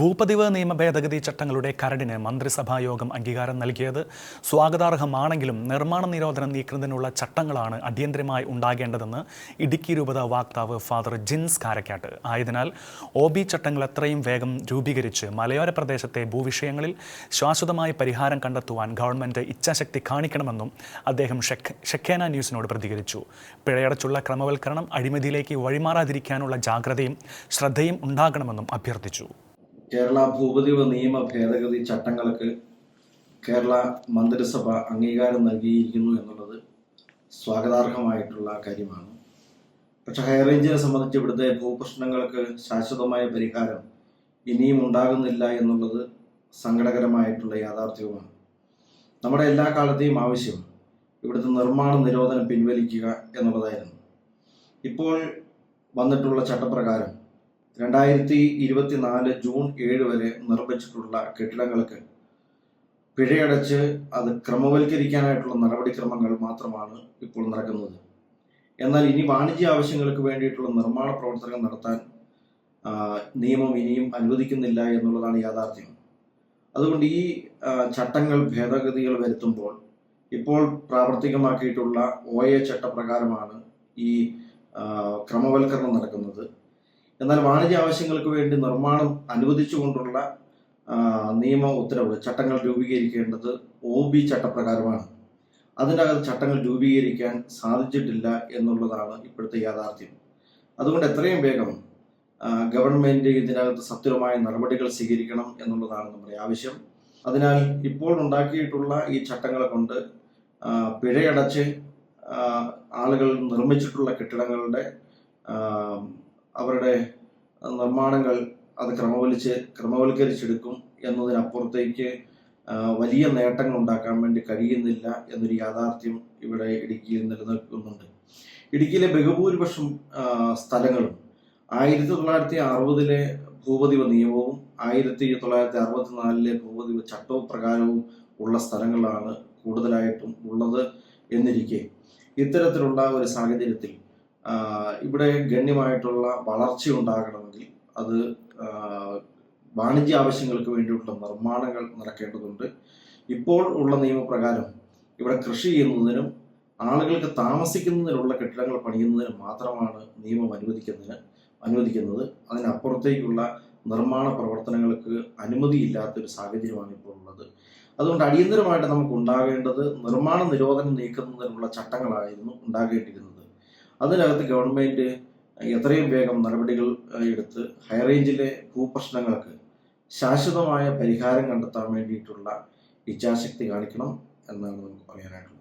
ഭൂപതിവ് നിയമ ഭേദഗതി ചട്ടങ്ങളുടെ കരടിന് മന്ത്രിസഭാ യോഗം അംഗീകാരം നൽകിയത്. സ്വാഗതാർഹമാണെങ്കിലും നിർമ്മാണ നിരോധനം നീക്കുന്നതിനുള്ള ചട്ടങ്ങളാണ് അടിയന്തരമായി ഉണ്ടാകേണ്ടതെന്ന് ഇടുക്കി രൂപത വാക്താവ് ഫാദർ ജിൻസ് കാരക്കാട്ട്. ആയതിനാൽ ഒ ബി ചട്ടങ്ങൾ എത്രയും വേഗം രൂപീകരിച്ച് മലയോര പ്രദേശത്തെ ഭൂവിഷയങ്ങളിൽ ശാശ്വതമായ പരിഹാരം കണ്ടെത്തുവാൻ ഗവൺമെന്റ് ഇച്ഛാശക്തി കാണിക്കണമെന്നും അദ്ദേഹം ഷെഖ് ഷെഖേന ന്യൂസിനോട് പ്രതികരിച്ചു. പിഴയടച്ചുള്ള ക്രമവൽക്കരണം അഴിമതിയിലേക്ക് വഴിമാറാതിരിക്കാനുള്ള ജാഗ്രതയും ശ്രദ്ധയും ഉണ്ടാകണമെന്നും അഭ്യർത്ഥിച്ചു. കേരള ഭൂപതിവ നിയമ ഭേദഗതി ചട്ടങ്ങൾക്ക് കേരള മന്ത്രിസഭ അംഗീകാരം നൽകിയിരിക്കുന്നു എന്നുള്ളത് സ്വാഗതാർഹമായിട്ടുള്ള കാര്യമാണ്. പക്ഷെ ഹൈറേഞ്ചിനെ സംബന്ധിച്ച് ഇവിടുത്തെ ഭൂപ്രശ്നങ്ങൾക്ക് ശാശ്വതമായ പരിഹാരം ഇനിയും ഉണ്ടാകുന്നില്ല എന്നുള്ളത് സങ്കടകരമായിട്ടുള്ള യാഥാർത്ഥ്യവുമാണ്. നമ്മുടെ എല്ലാ കാലത്തെയും ആവശ്യം ഇവിടുത്തെ നിർമ്മാണ നിരോധനം പിൻവലിക്കുക എന്നുള്ളതായിരുന്നു. ഇപ്പോൾ വന്നിട്ടുള്ള ചട്ടപ്രകാരം രണ്ടായിരത്തി ഇരുപത്തിനാല് ജൂൺ ഏഴ് വരെ നിർമ്മിച്ചിട്ടുള്ള കെട്ടിടങ്ങൾക്ക് പിഴയടച്ച് അത് ക്രമവൽക്കരിക്കാനായിട്ടുള്ള നടപടിക്രമങ്ങൾ മാത്രമാണ് ഇപ്പോൾ നടക്കുന്നത്. എന്നാൽ ഇനി വാണിജ്യ ആവശ്യങ്ങൾക്ക് വേണ്ടിയിട്ടുള്ള നിർമ്മാണ പ്രവർത്തനങ്ങൾ നടത്താൻ നിയമം ഇനിയും അനുവദിക്കുന്നില്ല എന്നുള്ളതാണ് യാഥാർത്ഥ്യം. അതുകൊണ്ട് ഈ ചട്ടങ്ങൾ ഭേദഗതികൾ വരുത്തുമ്പോൾ ഇപ്പോൾ പ്രാവർത്തികമാക്കിയിട്ടുള്ള ഒ എ ചട്ടപ്രകാരമാണ് ഈ ക്രമവൽക്കരണം നടക്കുന്നത്. എന്നാൽ വാണിജ്യ ആവശ്യങ്ങൾക്ക് വേണ്ടി നിർമ്മാണം അനുവദിച്ചുകൊണ്ടുള്ള നിയമ ഉത്തരവ് ചട്ടങ്ങൾ രൂപീകരിക്കേണ്ടത് ഒ ബി ചട്ടപ്രകാരമാണ്. അതിനകത്ത് ചട്ടങ്ങൾ രൂപീകരിക്കാൻ സാധിച്ചിട്ടില്ല എന്നുള്ളതാണ് ഇപ്പോഴത്തെ യാഥാർത്ഥ്യം. അതുകൊണ്ട് എത്രയും വേഗം ഗവൺമെന്റ് ഇതിനകത്ത് സത്യമായ നടപടികൾ സ്വീകരിക്കണം എന്നുള്ളതാണ് നമ്മുടെ ആവശ്യം. അതിനാൽ ഇപ്പോൾ ഉണ്ടാക്കിയിട്ടുള്ള ഈ ചട്ടങ്ങളെ കൊണ്ട് പിഴയടച്ച് ആളുകൾ നിർമ്മിച്ചിട്ടുള്ള കെട്ടിടങ്ങളുടെ അവരുടെ നിർമ്മാണങ്ങൾ അത് ക്രമവലിച്ച് ക്രമവൽക്കരിച്ചെടുക്കും എന്നതിനപ്പുറത്തേക്ക് വലിയ നേട്ടങ്ങൾ ഉണ്ടാക്കാൻ വേണ്ടി കഴിയുന്നില്ല എന്നൊരു യാഥാർത്ഥ്യം ഇവിടെ ഇടുക്കിയിൽ നിലനിൽക്കുന്നുണ്ട്. ഇടുക്കിയിലെ ബഹുഭൂരിപക്ഷം സ്ഥലങ്ങളും ആയിരത്തി തൊള്ളായിരത്തി അറുപതിലെ ഭൂപതിവ നിയമവും ആയിരത്തി തൊള്ളായിരത്തി അറുപത്തിനാലിലെ ഭൂപതിവ ചട്ടവും ഉള്ള സ്ഥലങ്ങളാണ് കൂടുതലായിട്ടും ഉള്ളത് എന്നിരിക്കെ. ഇത്തരത്തിലുള്ള ഒരു സാഹചര്യത്തിൽ ഇവിടെ ഗണ്യമായിട്ടുള്ള വളർച്ച ഉണ്ടാകണമെങ്കിൽ അത് വാണിജ്യ ആവശ്യങ്ങൾക്ക് വേണ്ടിയുള്ള നിർമ്മാണങ്ങൾ നടക്കേണ്ടതുണ്ട്. ഇപ്പോൾ ഉള്ള നിയമപ്രകാരം ഇവിടെ കൃഷി ചെയ്യുന്നതിനും ആളുകൾക്ക് താമസിക്കുന്നതിനുള്ള കെട്ടിടങ്ങൾ പണിയുന്നതിനും മാത്രമാണ് നിയമം അനുവദിക്കുന്നതിന് അനുവദിക്കുന്നത്. അതിനപ്പുറത്തേക്കുള്ള നിർമ്മാണ പ്രവർത്തനങ്ങൾക്ക് അനുമതിയില്ലാത്തൊരു സാഹചര്യമാണ് ഇപ്പോൾ ഉള്ളത്. അതുകൊണ്ട് അടിയന്തരമായിട്ട് നമുക്ക് ഉണ്ടാകേണ്ടത് നിർമ്മാണ നിരോധനം നീക്കുന്നതിനുള്ള ചട്ടങ്ങളായിരുന്നു ഉണ്ടാകേണ്ടിയിരുന്നത്. അതിനകത്ത് ഗവൺമെന്റ് എത്രയും വേഗം നടപടികൾ എടുത്ത് ഹൈറേഞ്ചിലെ ഭൂപ്രശ്നങ്ങൾക്ക് ശാശ്വതമായ പരിഹാരം കണ്ടെത്താൻ വേണ്ടിയിട്ടുള്ള ഇച്ഛാശക്തി കാണിക്കണം എന്നാണ് നമുക്ക് പറയാനായിട്ടുള്ളത്.